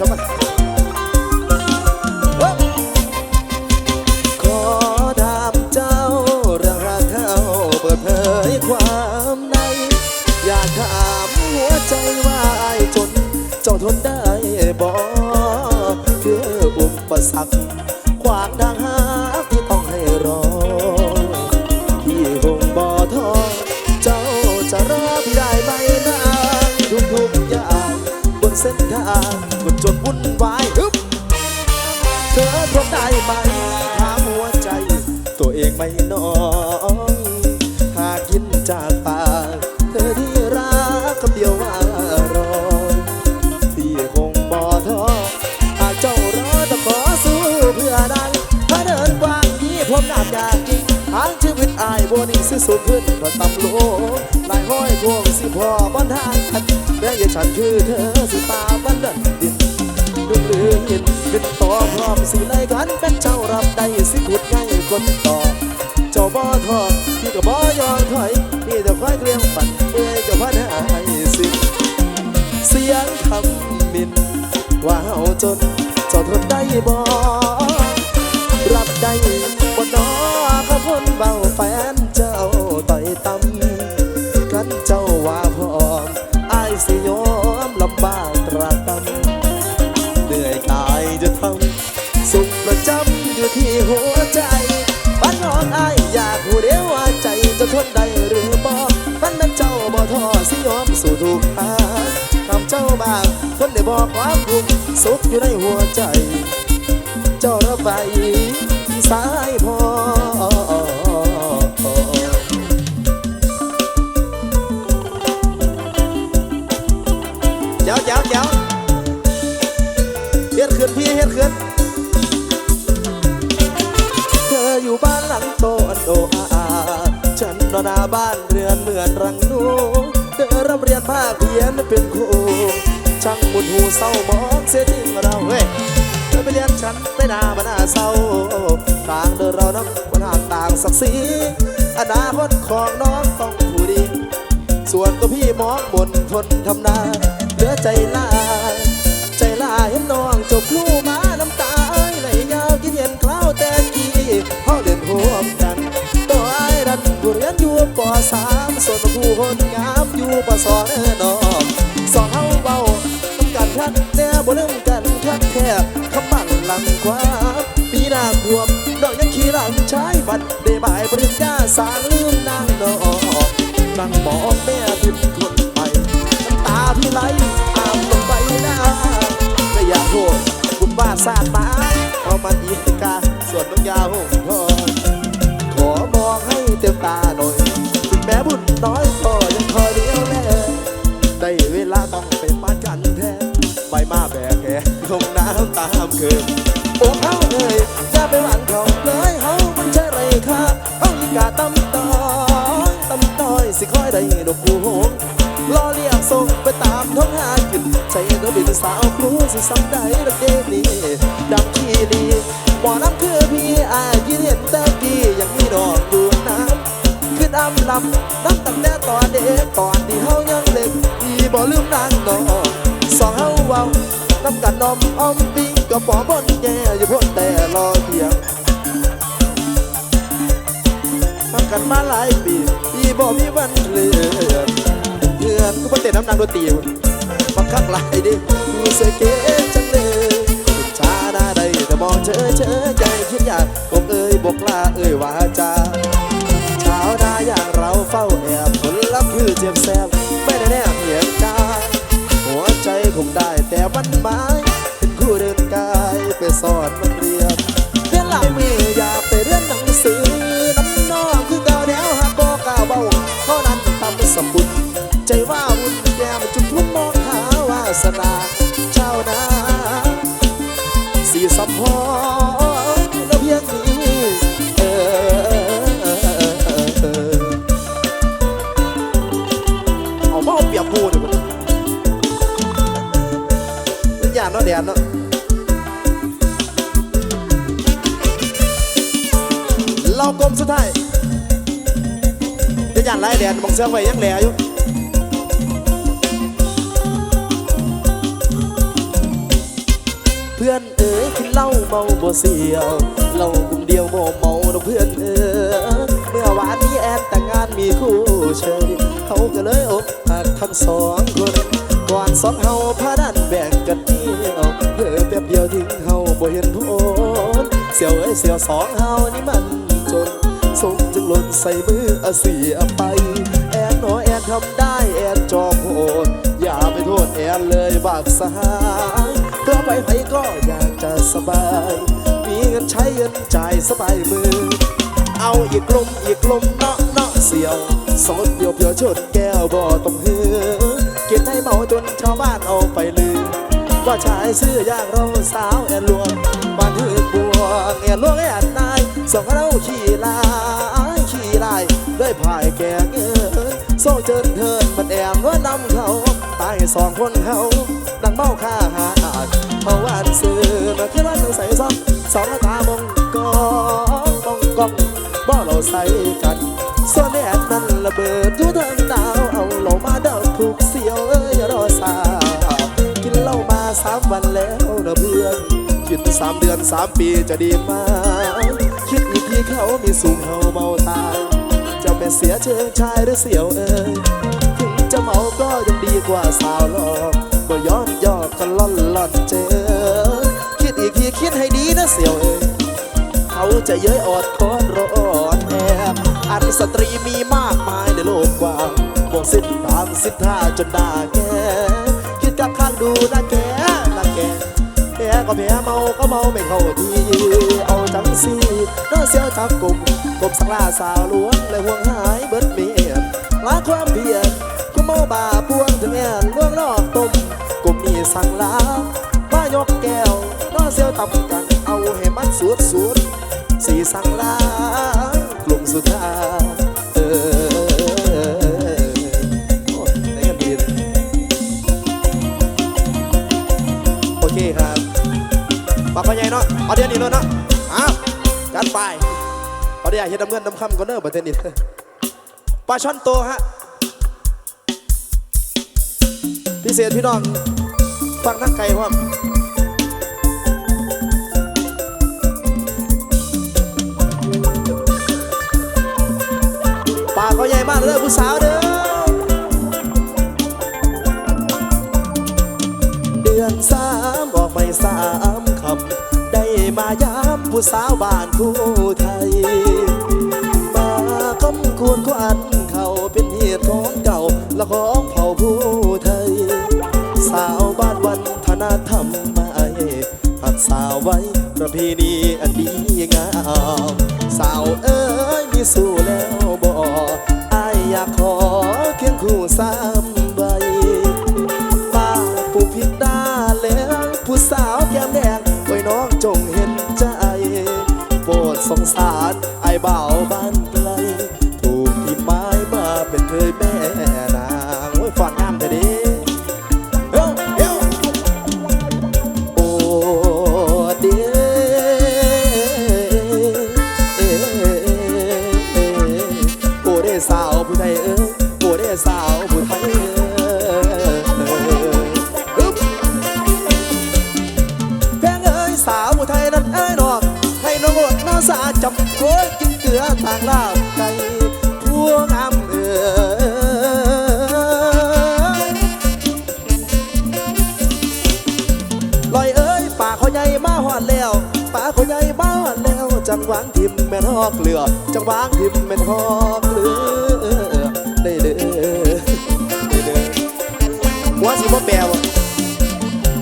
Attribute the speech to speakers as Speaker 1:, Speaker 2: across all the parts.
Speaker 1: สมขอถามเจ้าเรื่องรักเขาเปิดเผยความใน อยากถามหัวใจว่าไอ้ายจนเจ้าทนได้บ่คืออุปสรรค ไม่น้อยหากกินจากปากเธอที่รักคำเดียวว่ารอพี่คงบ่ท้อหากเจ้ารอจะขอสู้เพื่อดังถ้าเดินกว้างนี้ผมน่าอยากจริงทางชีวิตอายบนิ่งสิสูงขึ้นก็ต่ำลงหลายห้อยพวงสิพอบนทางกันแม้อย่าฉันคือเธอสิตาบันเดินดินดุหรือยินขึ้นต่อพร้อมสิไล่กันเป็นเจ้ารับได้สิขุดง่ายคนต่อ บ่ทอดพี่ก็บ่ยอมถอยพี่จะคอยเกลียงปั่นเอ้ยกับพันหายสิเสียงคำมินว่าเฮาจนเจ้าทนได้บ่รับได้บ่น้อข้าพ้นเบาแฟน บอกความทุกข์สุขอยู่ในหัวใจ เจ้าระบาย เศร้ามองเสียทิ้งเราเฮ้ยเธอไปเรียนฉันไม่น่ามาน่าเศร้าต่างเดินเรานับปัญหางต่างศักดิ์ศรีอนาคตของน้องต้องผู้ดี ส่วนตัวพี่มองบนทนทำนาเหลือใจลาใจลาเห็นน้องจบลูมาน้ำตาไหลยาวกินเย็นคล้าวแต่กี้เขาเดินร่วมกันตัวไอ้ดันผู้เรียนอยู่ปสามส่วนผู้คนงามอยู่ปสองเออนอง ต้องกันทักแน่บ่ลืมกันทักแค่คำมันหลังความปีหน้าท่วมดอกยังขี่หลังใช้บัตรได้บายปริญญาสางลืมนางดอกนั่งมองแม่พิมคนไปน้ำตาพี่ไหลอาบลงไปหน้าไม่อยากโทษบุญบ้าสาดมาเอามันอีกกาส่วนน้องยาวพอขอมองให้เต็มตาหน่อย คืนโอ้เขาเลยอย่าไปหวั่นเขาเลยเฮามันใช่ไรค่ะเฮาอีกาตำตอตำต้อยสิคอยได้ดอกบัวหงรอเรียกส่งไปตามท้องหาขึ้นใช้เธอเป็นสาวครูสิซ้ำได้ดอกเดนี่ดังขี้ดีหมอน้ำคือพี่อายืนเห็นแต่กี้ยังมีดอกดวงน้ำขึ้นอ้ำลำน้ำตั้งแต่ตอนเด็กตอนที่เฮายังเล็กพี่บ่ลืมนางดอกสองเฮาเว้าน้ำกันนอมอ้อมปิง ก็ปอบนแย่อย่าพ้นแต่รอเพียงทำกันมาหลายปีพี่บอกมีวันเลือนเพื่อนก็มาเต้นน้ำนางดนตรีบักคักหลายดิดูเสยเกจังเลยชาหน้าใดแต่มองเชยเชยใจคิดอยากบอกเอ้ยบอกลาเอ้ยวาจาชาวนาอย่างเราเฝ้าแอบผลลัพธ์คือเจ็บแสบไม่ได้แนบเหยียบกาหัวใจคงได้แต่มันหมาย สอนมันเรียนเพื่อนหลังมืออยากไปเรียนหนังสือน้ำนอกคือเก่าแนวหากก็กล่าวเบาเท่านั้นทำเป็นสมบุญใจว่าวุ่นแก้มจุดทุ่มมองหาวาสนาเจ้านาสีสัมพอ สุดท้ายจะย่านไรแดนมองเสื้อไว้ยังแหล่อยู่เพื่อนเอ๋ยกินเหล้าเมาบ่เสียวเหล้ากลุ่มเดียวบ่เมาดอกเพื่อนเอ๋ยเมื่อวานนี้แอนแต่งงานมีคู่เชยเขาก็เลยอกหักทั้งสองคนก่อนสองเฮาพาดันแบ่งกันเดียวเพื่อแป๊บเดียวทิ้งเฮาบ่เห็นผลเสียวเอ้ยเสียวสองเฮานี่มัน สมจึงหล่นใส่มืออาเสียไป แอนหนอแอนทำได้แอนจอมโหด อย่าไปโทษแอนเลยบาปสหายเพราะไปไผก็อยากจะสบาย มีเงินใช้เงินจ่ายสบายมือ เอาอีกลมอีกลมเนาะเนาะเสียวสดเดียวเพียวชนแก้วบ่ต้องเหือกินให้เมาจนชาวบ้านเอาไปลืมว่าชายซื้อยางเราสาวแอนลวงบ้านหือบัวแอนลวงแอนนา สองเราขี่ลายขี่ลายด้วยพายแกงเงินโซ่เจินเทินมันแอนว่านำเขาตายสองคนเขาดังเมาค่าหาอาดเมาวันซื้อมาคิดว่าต้องใส่ซ้ำสองตามองกองมองกองบ่เราใส่กันส่วนแอนนั้นระเบิดทุทางดาวเอาเรามาเดาถูกเสียวเอ้ยอย่ารอสาวกินเหล้ามาสามวันแล้วนะเพื่อนกินสามเดือนสามปีจะดีมคิดอีก ทีเขามีสูงเฮาเมาตาจะเป็นเสียเชิงชายหรือเสียวเอ้ยถึงจะเมาก็ยังดีกว่าสาวหลอกก็ย้อนยอกกันล่อนล่อนเจอ คิดอีกทีคิดให้ดีนะเสียวเอ้ยเขาจะเย้ยอดคอนร้อนแอบอันสตรีมีมากมายในโลกกว้างพวกสิ้นทางสิ้นท่าจนด่าแกคิดกับข้างดูนะแกน ก็แพ้เมาก็เมาไม่เข้าทีเอาจังสีน้าเสียวจับกลุ่มกบสังลาสาวล้วนและห่วงหายเบิดเมียนลาความเพียรก็เมาบาพวงถึงแอนล่วงนอกต้มกลุ่มมีสั่งลามายกแก้วน้าเสียวตับกันเอาให้มันสุดสุดสีสั่งลากลุ่มสุดท้าย เนาะเอาเดี๋ยวนี้เลยนะอ้าวจัดไปเอาเดี๋ยวเฮ็ดดำเงินดำคำก่อนเด้อประเทศนี้ปลาช่อนโตฮะพิเศษพี่น้องฟังนักไก่พร้อมปากเขาใหญ่มากเลยผู้สาวเด้อเดือนสามออกไม่สา มายามผู้สาวบ้านผู้ไทย มาก้มควรควันเขาเป็นเหตุของเก่าและของเผ่าผู้ไทย สาวบ้านวันธนาธรรมมาไอหักสาวไว้ประเพณีอันดีงามสาวเอ้ยมีสู้แล้วบ่อายอยากขอเคียงคู่สาม สงสา วางทิมแม่นฮอกเรือจังวางทิมแม่นฮอกเรือได้เด้อได้เด้อหัวสิบ่แปลว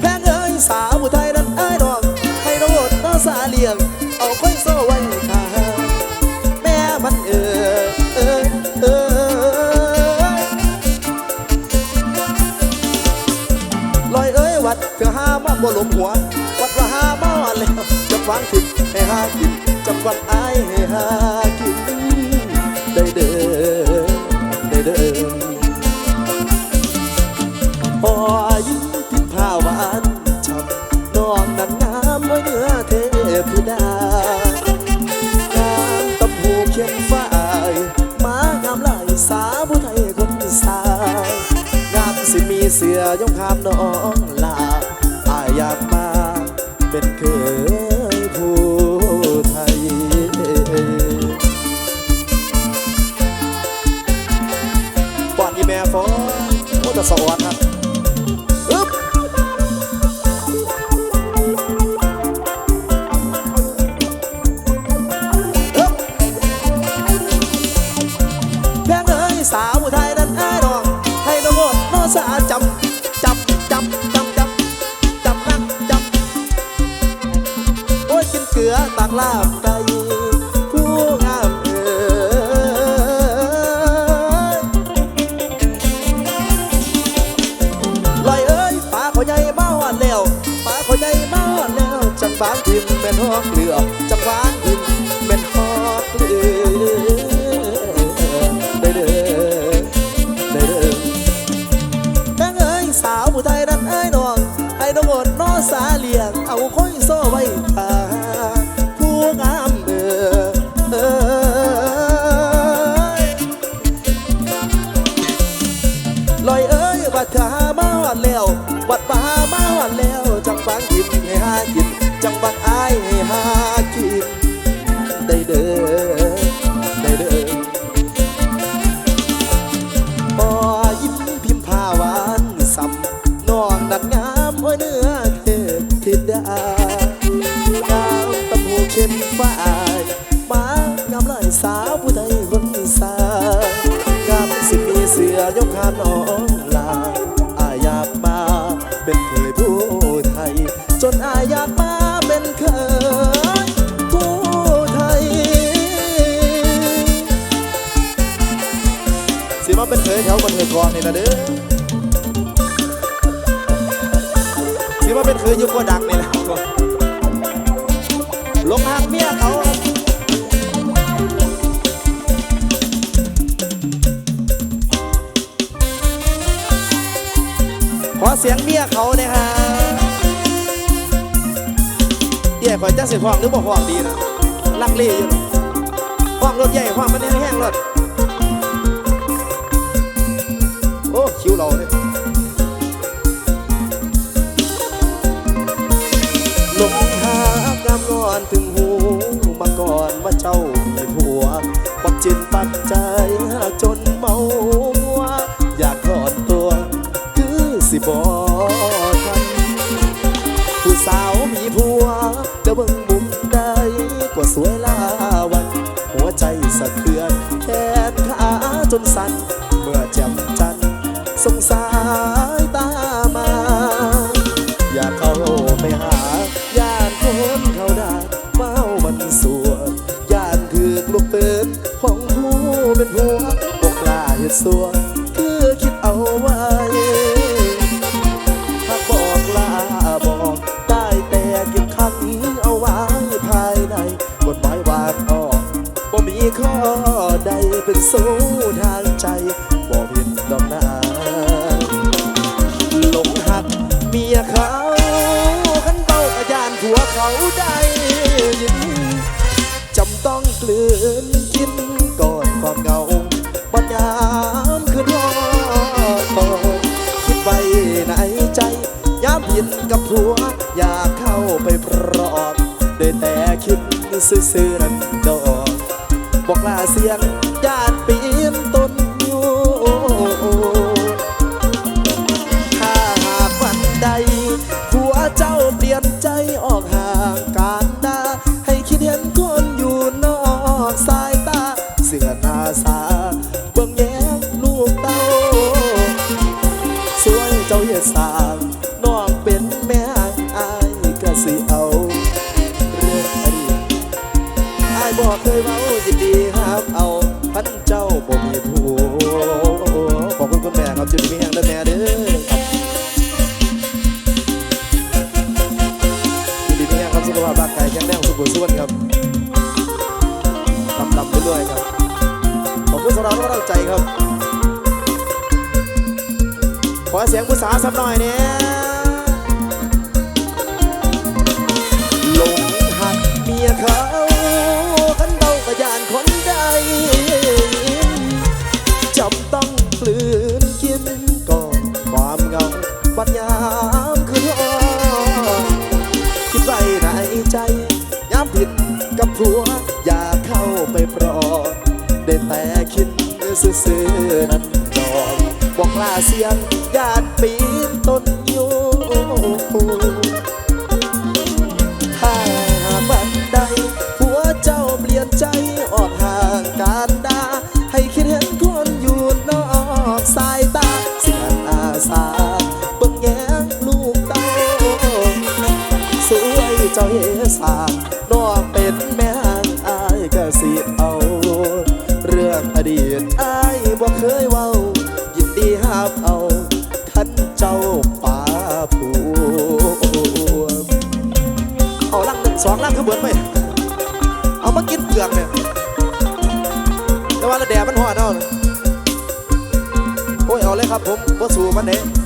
Speaker 1: แพงเอ้ยสาวผู้ไทยนั้นเอ้ยดอกให้น้องอดน้องสาเลียง เอาค่อยโซ่ไว้ข้าแม่มันเออเออเออลอยเอ้ยวัดเธอหามาบ่หลมหัว วัดว่าหามาแล้ว จับวางถึงให้หากินจับวัดอายให้หากินได้เด้อได้เด้อพอยิ้มพิมพ์ผ้าหวานช่ำน้องนั้นงามไว้เนื้อเทพธิดางามตำหูเขียนฝ้ายมางามลายสาผู้ไทยคนสายงามสิมีเสือยงคามน้องลาอายอยากมาเป็นเคย โคตรสวัสดครับอึ๊บอึ๊บแพงเอ้สาวไทยนั้นไอ้ดอกให้น้องโมดน้องสาจำจำจำจำจำจำนักจำโอ้ยกินเกลือตักลาบ นทิมเป็นหอกเหลือจังหวานทิมเป็นหอกเหลือได้เด้อได้เด้อแม่งเอ้ยสาวผู้ไทยนั้นเอ้ยน้องให้น้องหมดน้อสาเลียง นเทือกองนี่นะเด้อสิมาเป็นเคยอยุคว่าดังนี่แหละลงหักเมียเขาขอเสียงเมียเขาเนี่ยฮะเอี่ยข่อยจะสิห้องหรือบ่ห้องดีนะลังเลอยู่ห้องรถใหญ่ห้องมันแห้งรถ คิวเราเนี่ยลงหากามงอนถึงหูมาก่อนมาเจ้ามีผัวปักจินปักใจจนเมามัวอยากถอนตัวคือสิบอทันผู้สาวมีผัวจะเบิ่งมุมใดกว่าสวยลาวัน หัวใจสะเทือนแขนขาจนสั่นายตามา อยากเข้าไปหาญาติคนเขาด่าเมามันสวนญาติถือกลูกปืนของผู้เป็นผัวบกลาเหตุสวน ผัวเขาได้ยินจำต้องกลืนกินก่อนความเหงาบัดยามคืนรอคิดไว้ในใจยามผิดกับผัว อยากเข้าไปปลอบได้แต่คิดซื่อๆนั่นดอกบอกลาเสียง สุขภาพร่างกายแข็งแรงสุขภาพส่วนครับลำลำไปเรื่อยครับ ขอบคุณสำหรับกำลังใจครับ ขอเสียงผู้สาวสักหน่อยเนี่ย ได้แต่คิดซื่อๆนั่นดอกบอกลาเสียงญาติปีนต้นอยู่ถ้าหากบันใดหัวเจ้าเปลี่ยนใจออกห่างการดา ให้คิดเห็นคนอยู่นอกสายตาเสียนอาสาเบิ่งแย้งลูกเต้าสวยเจ้าเฮสาน้องเป็นแม่อายก็สิเอา ครับผมบ่สู้มันเด้